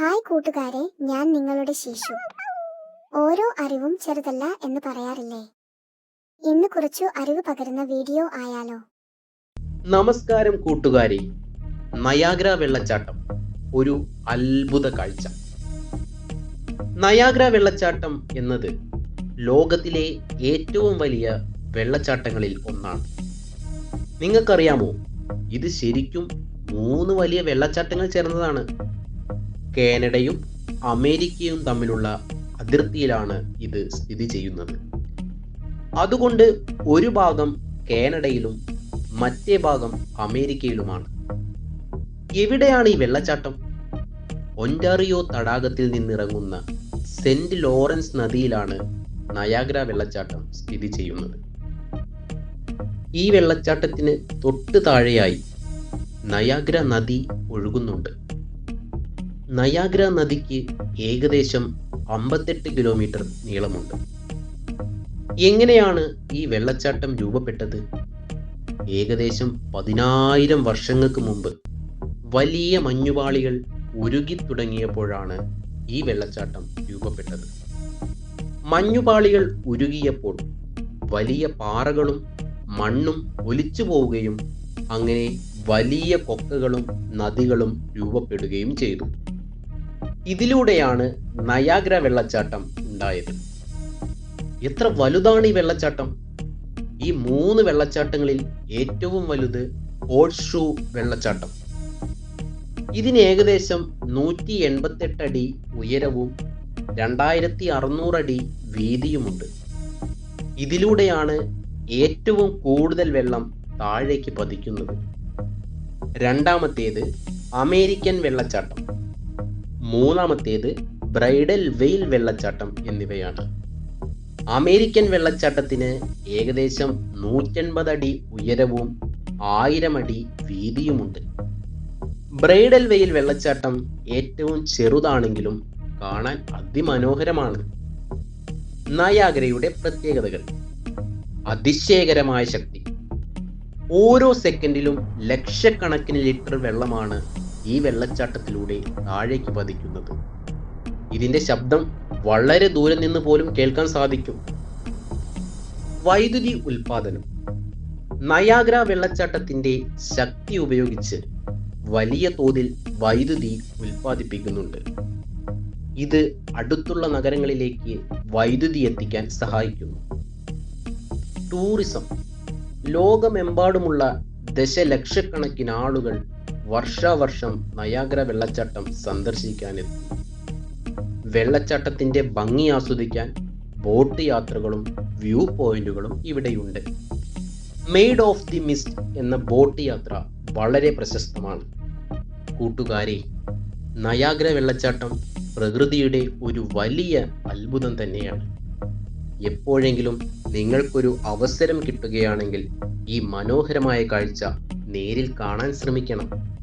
Hi കൂട്ടുകാരെ ഞാൻ നിങ്ങളുടെ ശിശു. ഓരോ അറിവും ചെറുതല്ല എന്ന് പറയാറില്ലേ? ഇന്ന് കുറച്ചു അറിവ് പകരുന്ന വീഡിയോ ആയാലോ? നമസ്കാരം കൂട്ടുകാരെ. നയാഗ്ര വെള്ളച്ചാട്ടം. ഒരു അത്ഭുത കാഴ്ച. നയാഗ്ര വെള്ളച്ചാട്ടം എന്നത് ലോകത്തിലെ ഏറ്റവും വലിയ വെള്ളച്ചാട്ടങ്ങളിൽ ഒന്നാണ്. നിങ്ങൾക്കറിയാമോ? ഇത് ശരിക്കും മൂന്ന് വലിയ വെള്ളച്ചാട്ടങ്ങൾ ചേർന്നതാണ്. കാനഡയും അമേരിക്കയും തമ്മിലുള്ള അതിർത്തിയിലാണ് ഇത് സ്ഥിതി ചെയ്യുന്നത്. അതുകൊണ്ട് ഒരു ഭാഗം കാനഡയിലും മറ്റേ ഭാഗം അമേരിക്കയിലുമാണ്. എവിടെയാണ് ഈ വെള്ളച്ചാട്ടം? ഒന്റാറിയോ തടാകത്തിൽ നിന്നിറങ്ങുന്ന സെന്റ് ലോറൻസ് നദിയിലാണ് നയാഗ്ര വെള്ളച്ചാട്ടം സ്ഥിതി ചെയ്യുന്നത്. ഈ വെള്ളച്ചാട്ടത്തിന് തൊട്ട് താഴെയായി നയാഗ്ര നദി ഒഴുകുന്നുണ്ട്. നയാഗ്ര നദിക്ക് ഏകദേശം അമ്പത്തെട്ട് കിലോമീറ്റർ നീളമുണ്ട്. എങ്ങനെയാണ് ഈ വെള്ളച്ചാട്ടം രൂപപ്പെട്ടത്? ഏകദേശം പതിനായിരം വർഷങ്ങൾക്ക് മുമ്പ് വലിയ മഞ്ഞുപാളികൾ ഉരുകി തുടങ്ങിയപ്പോഴാണ് ഈ വെള്ളച്ചാട്ടം രൂപപ്പെട്ടത്. മഞ്ഞുപാളികൾ ഉരുകിയപ്പോൾ വലിയ പാറകളും മണ്ണും ഒലിച്ചു പോവുകയും അങ്ങനെ വലിയ കൊക്കകളും നദികളും രൂപപ്പെടുകയും ചെയ്തു. ഇതിലൂടെയാണ് നയാഗ്ര വെള്ളച്ചാട്ടം ഉണ്ടായത്. എത്ര വലുതാണ് ഈ വെള്ളച്ചാട്ടം? ഈ മൂന്ന് വെള്ളച്ചാട്ടങ്ങളിൽ ഏറ്റവും വലുത് ഓൾഷൂ വെള്ളച്ചാട്ടം. ഇതിന് ഏകദേശം നൂറ്റി എൺപത്തെട്ട് അടി ഉയരവും രണ്ടായിരത്തി അറുന്നൂറ് അടി വീതിയുമുണ്ട്. ഇതിലൂടെയാണ് ഏറ്റവും കൂടുതൽ വെള്ളം താഴേക്ക് പതിക്കുന്നത്. രണ്ടാമത്തേത് അമേരിക്കൻ വെള്ളച്ചാട്ടം. മൂന്നാമത്തേത് ബ്രൈഡൽ വെയിൽ വെള്ളച്ചാട്ടം എന്നിവയാണ്. അമേരിക്കൻ വെള്ളച്ചാട്ടത്തിന് ഏകദേശം നൂറ്റൻപത് അടി ഉയരവും ആയിരം അടി വീതിയുമുണ്ട്. ബ്രൈഡൽ വെയിൽ വെള്ളച്ചാട്ടം ഏറ്റവും ചെറുതാണെങ്കിലും കാണാൻ അതിമനോഹരമാണ്. നയാഗ്രയുടെ പ്രത്യേകതകൾ. അതിശയകരമായ ശക്തി. ഓരോ സെക്കൻഡിലും ലക്ഷക്കണക്കിന് ലിറ്റർ വെള്ളമാണ് ഈ വെള്ളച്ചാട്ടത്തിലൂടെ താഴേക്ക് പതിക്കുന്നത്. ഇതിന്റെ ശബ്ദം വളരെ ദൂരെ നിന്ന് പോലും കേൾക്കാൻ സാധിക്കും. വൈദ്യുതി ഉൽപാദനം നയാഗ്ര വെള്ളച്ചാട്ടത്തിന്റെ ശക്തി ഉപയോഗിച്ച് വലിയ തോതിൽ വൈദ്യുതി ഉൽപ്പാദിപ്പിക്കുന്നുണ്ട്. ഇത് അടുത്തുള്ള നഗരങ്ങളിലേക്ക് വൈദ്യുതി എത്തിക്കാൻ സഹായിക്കുന്നു. ടൂറിസം. ലോകമെമ്പാടുമുള്ള ദശലക്ഷക്കണക്കിന് ആളുകൾ വർഷാവർഷം നയാഗ്ര വെള്ളച്ചാട്ടം സന്ദർശിക്കാനെത്തും വെള്ളച്ചാട്ടത്തിന്റെ ഭംഗി ആസ്വദിക്കാൻ ബോട്ട് യാത്രകളും വ്യൂ പോയിന്റുകളും ഇവിടെയുണ്ട്. മെയ്ഡ് ഓഫ് ദി മിസ്റ്റ് എന്ന ബോട്ട് യാത്ര വളരെ പ്രശസ്തമാണ്. കൂട്ടുകാരെ നയാഗ്ര വെള്ളച്ചാട്ടം പ്രകൃതിയുടെ ഒരു വലിയ അത്ഭുതം തന്നെയാണ്. എപ്പോഴെങ്കിലും നിങ്ങൾക്കൊരു അവസരം കിട്ടുകയാണെങ്കിൽ ഈ മനോഹരമായ കാഴ്ച നേരിൽ കാണാൻ ശ്രമിക്കണം.